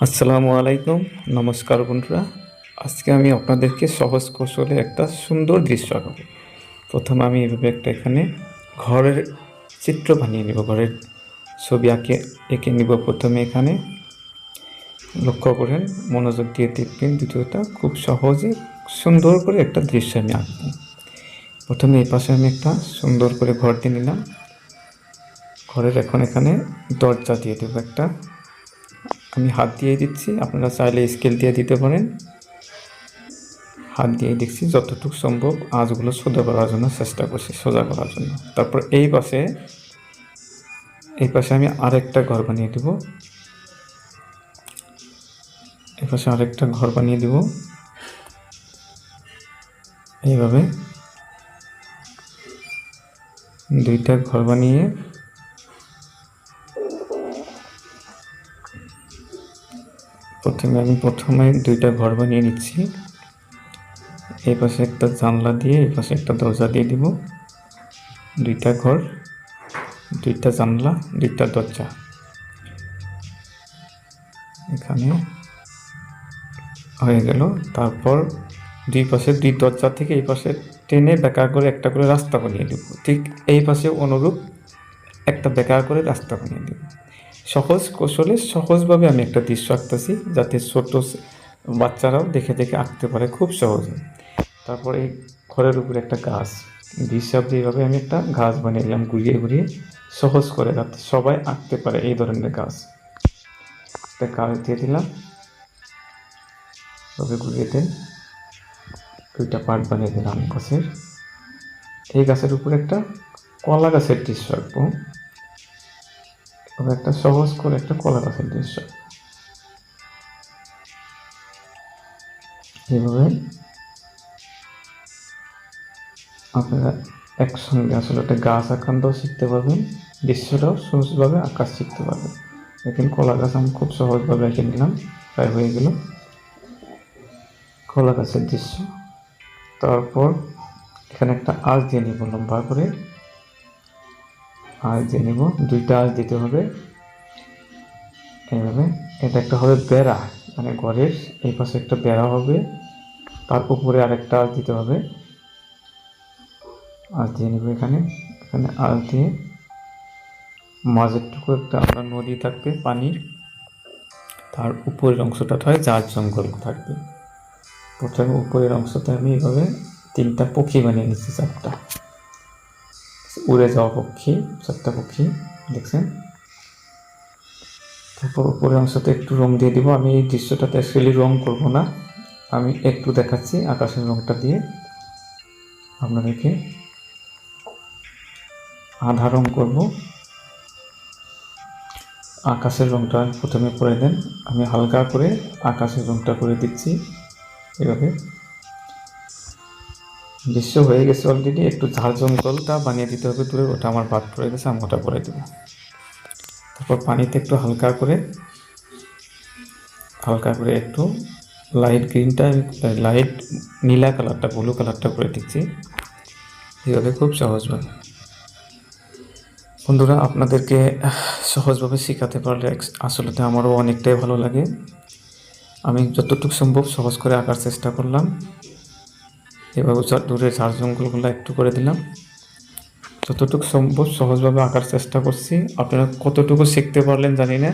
আসসালামু আলাইকুম। নমস্কার বন্ধুরা। আজকে আমি আপনাদেরকে সহজ কৌশলে একটা সুন্দর দৃশ্য আঁকাবো। প্রথমে আমি এভাবে একটা এখানে ঘরের চিত্র বানিয়ে নেব, ঘরের ছবি আঁকে, এঁকে নিব প্রথমে এখানে। লক্ষ্য করেন, মনোযোগ দিয়ে দেখবেন দ্বিতীয়টা খুব সহজে সুন্দর করে একটা দৃশ্য আমি আঁকবো। প্রথমে এই পাশে আমি একটা সুন্দর করে ঘর দিয়ে নিলাম। ঘরের এখন এখানে দরজা দিয়ে দেবো একটা। আমি হাত দিয়ে দিচ্ছি, আপনারা চাইলে স্কেল দিয়ে দিতে পারেন। হাত দিয়ে দেখছি যতটুকু সম্ভব আঁচগুলো সোজা করার জন্য, চেষ্টা করছি সোজা করার জন্য। তারপর এই পাশে এই পাশে আমি আরেকটা ঘর বানিয়ে দেব। এই পাশে আরেকটা ঘর বানিয়ে দেব। এইভাবে দুইটা ঘর বানিয়ে প্রথমে আমি প্রথমে দুইটা ঘর বানিয়ে নিচ্ছি। এই পাশে একটা জানলা দিয়ে, এই পাশে একটা দরজা দিয়ে দিব। দুইটা ঘর, দুইটা জানলা, দুইটা দরজা। এখানে হয়ে গেল। তারপর দুই পাশে দুই দরজা থেকে এই পাশে টেনে বেকার করে একটা করে রাস্তা বানিয়ে দেবো। ঠিক এই পাশে অনুরূপ একটা বেকার করে রাস্তা বানিয়ে দেবো। সহজ কৌশলে সহজভাবে আমি একটা দৃশ্য আঁকতেছি যাতে ছোট বাচ্চারাও দেখে দেখে আঁকতে পারে খুব সহজে। তারপরে ঘরের উপরে একটা গাছ। হিসাব এইভাবে আমি একটা গাছ বানিয়ে দিলাম ঘুরিয়ে ঘুরিয়ে সহজ করে যাতে সবাই আঁকতে পারে এই ধরনের গাছ। একটা গাছ দিয়ে দিলাম। তবে ঘুরিয়ে দেন দুইটা পার্ট বানিয়ে দিলাম গাছের। এই গাছের উপরে একটা কলা গাছের দৃশ্য আঁকবো। তবে একটা সহজ করে একটা কলা গাছের দৃশ্য এইভাবে আপনারা একসঙ্গে আসলে একটা গাছ আঁকান্তও শিখতে পারবেন, দৃশ্যটাও সহজভাবে আকাশ শিখতে পারবেন। দেখেন কলা গাছ আমি খুব সহজভাবে এঁকে নিলাম, প্রায় হয়ে গেল। কলা গাছের দৃশ্য। তারপর এখানে একটা আঁচ দিয়ে নিব লম্বা করে। আঁচ দিয়ে নিব, দুইটা আঁচ দিতে হবে। এইভাবে এটা একটা হবে বেড়া মানে ঘরের এই পাশে একটা বেড়া হবে। তার উপরে আরেকটা আঁচ দিতে হবে। আঁচ দিয়ে নেবে এখানে। এখানে আঁচ দিয়ে মাঝেরটুকু একটা আপনার নদী থাকবে পানি তার উপরের অংশটা হয় জাহাজ জঙ্গল থাকবে। প্রথমে উপরের অংশতে আমি এইভাবে তিনটা পক্ষী বানিয়ে নিচ্ছি চারটা। উড়ে যাওয়া পক্ষী, চারটা পক্ষী, দেখছেন? তারপর উপরের অংশতে একটু রং দিয়ে দিব। আমি এই দৃশ্যটাতে অ্যাকচুয়ালি রং করব না। আমি একটু দেখাচ্ছি আকাশের রংটা দিয়ে আপনাদেরকে। আধা রং করব। আকাশের রংটা প্রথমে করে দেন। আমি হালকা করে আকাশের রংটা করে দিচ্ছি। এভাবে। দৃশ্য হয়ে গেছে অলরেডি একটু ঝাড় জঙ্গলটা বানিয়ে দিতে হবে দূরে, ওটা আমার বাদ পড়ে গেছে, আমি ওটা করে দেবো। তারপর পানিতে একটু হালকা করে হালকা করে একটু লাইট গ্রিনটা লাইট নীলা কালারটা ব্লু কালারটা করে দিচ্ছি। এইভাবে খুব সহজভাবে। বন্ধুরা, আপনাদেরকে সহজভাবে শেখাতে পারলে আসলে আমারও অনেকটাই ভালো লাগে। আমি যতটুকু সম্ভব সহজ করে আঁকার চেষ্টা করলাম। এভাবে দূরে ঝাড় জঙ্গলগুলো একটু করে দিলাম। যতটুকু সম্ভব সহজভাবে আঁকার চেষ্টা করছি। আপনারা কতটুকু শিখতে পারলেন জানি না।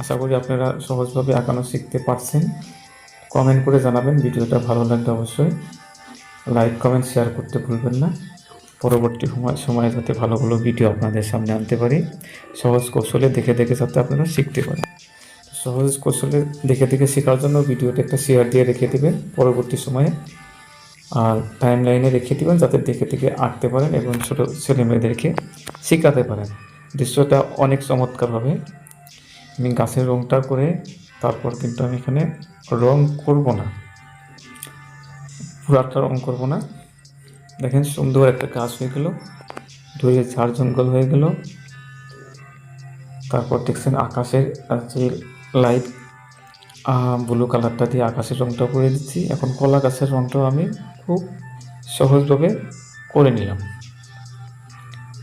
আশা করি আপনারা সহজভাবে আঁকানো শিখতে পারছেন। কমেন্ট করে জানাবেন, ভিডিওটা ভালো লাগলে অবশ্যই লাইক কমেন্ট শেয়ার করতে ভুলবেন না। পরবর্তী সময়, সময়ে যাতে ভালো ভালো ভিডিও আপনাদের সামনে আনতে পারি। সহজ কৌশলে দেখে দেখে যাতে আপনারা শিখতে পারেন। সহজ কৌশলে দেখে দেখে শেখার জন্য ভিডিওটা একটা শেয়ার দিয়ে রেখে দেবেন। পরবর্তী সময়ে আর টাইম লাইনে রেখে দেবেন যাতে দেখে দেখে আঁকতে পারেন এবং ছোটো ছেলে মেয়েদেরকে শেখাতে পারেন। দৃশ্যটা অনেক চমৎকার হবে আমি গাছের রঙটা করে তারপর কিন্তু আমি এখানে রং করব না। পুরাটা রং করব না। দেখেন সুন্দর একটা গাছ হয়ে গেল দূরে ঝাড় জঙ্গল হয়ে গেল। তারপর দেখছেন আকাশের যে লাইট ব্লু কালারটা দিয়ে আকাশের রংটা করে দিচ্ছি। এখন কলা গাছের রঙটাও আমি খুব সহজভাবে করে নিলাম।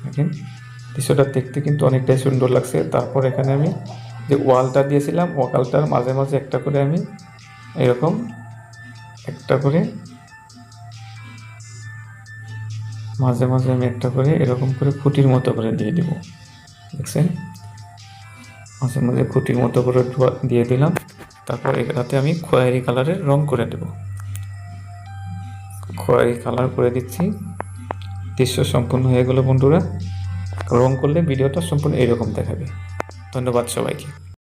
দেখেন, দৃশ্যটা দেখতে কিন্তু অনেকটাই সুন্দর লাগছে। তারপর এখানে আমি যে ওয়ালটা দিয়েছিলাম, ওয়ালটার মাঝে মাঝে একটা করে আমি এরকম একটা করে মাঝে মাঝে আমি একটা করে এরকম করে খুঁটির মতো করে দিয়ে দেবো। দেখছেন? মাঝে মাঝে খুঁটির মতো করে দিয়ে দিলাম। তারপর এটাতে আমি খয়েরি কালারের রং করে দেব খয়েরি কালার করে দিচ্ছি। দৃশ্য সম্পূর্ণ হয়ে গেল বন্ধুরা। রং করলে ভিডিওটা সম্পূর্ণ এরকম দেখাবে। ধন্যবাদ সবাইকে।